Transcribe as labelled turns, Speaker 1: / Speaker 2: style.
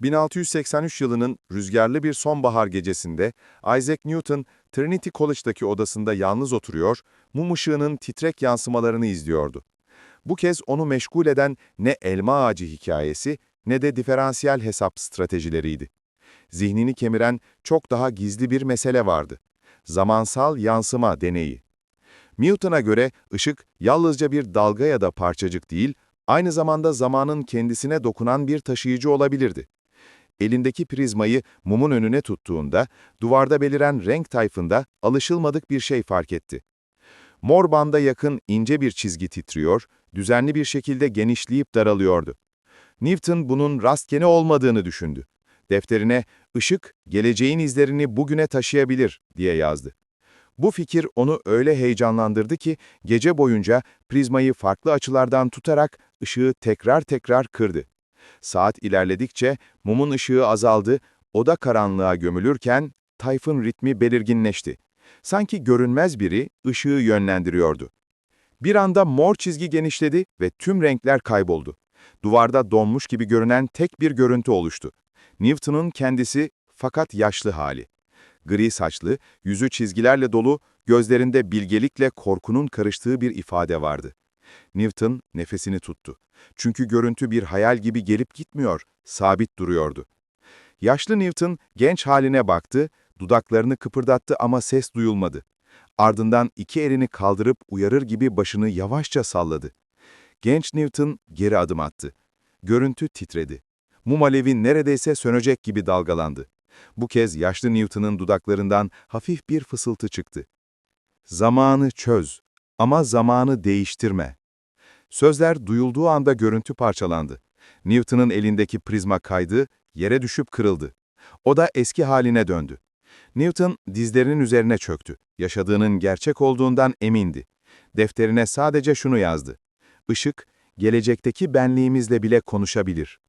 Speaker 1: 1683 yılının rüzgarlı bir sonbahar gecesinde Isaac Newton, Trinity College'daki odasında yalnız oturuyor, mum ışığının titrek yansımalarını izliyordu. Bu kez onu meşgul eden ne elma ağacı hikayesi ne de diferansiyel hesap stratejileriydi. Zihnini kemiren çok daha gizli bir mesele vardı. Zamansal yansıma deneyi. Newton'a göre ışık yalnızca bir dalga ya da parçacık değil, aynı zamanda zamanın kendisine dokunan bir taşıyıcı olabilirdi. Elindeki prizmayı mumun önüne tuttuğunda, duvarda beliren renk tayfında alışılmadık bir şey fark etti. Mor banda yakın ince bir çizgi titriyor, düzenli bir şekilde genişleyip daralıyordu. Newton bunun rastgele olmadığını düşündü. Defterine, ışık, geleceğin izlerini bugüne taşıyabilir diye yazdı. Bu fikir onu öyle heyecanlandırdı ki gece boyunca prizmayı farklı açılardan tutarak ışığı tekrar tekrar kırdı. Saat ilerledikçe mumun ışığı azaldı, oda karanlığa gömülürken tayfın ritmi belirginleşti. Sanki görünmez biri ışığı yönlendiriyordu. Bir anda mor çizgi genişledi ve tüm renkler kayboldu. Duvarda donmuş gibi görünen tek bir görüntü oluştu. Newton'un kendisi fakat yaşlı hali. Gri saçlı, yüzü çizgilerle dolu, gözlerinde bilgelikle korkunun karıştığı bir ifade vardı. Newton nefesini tuttu. Çünkü görüntü bir hayal gibi gelip gitmiyor, sabit duruyordu. Yaşlı Newton genç haline baktı, dudaklarını kıpırdattı ama ses duyulmadı. Ardından iki elini kaldırıp uyarır gibi başını yavaşça salladı. Genç Newton geri adım attı. Görüntü titredi. Mum alevi neredeyse sönecek gibi dalgalandı. Bu kez yaşlı Newton'un dudaklarından hafif bir fısıltı çıktı. Zamanı çöz ama zamanı değiştirme. Sözler duyulduğu anda görüntü parçalandı. Newton'un elindeki prizma kaydı, yere düşüp kırıldı. O da eski haline döndü. Newton dizlerinin üzerine çöktü. Yaşadığının gerçek olduğundan emindi. Defterine sadece şunu yazdı. Işık, gelecekteki benliğimizle bile konuşabilir.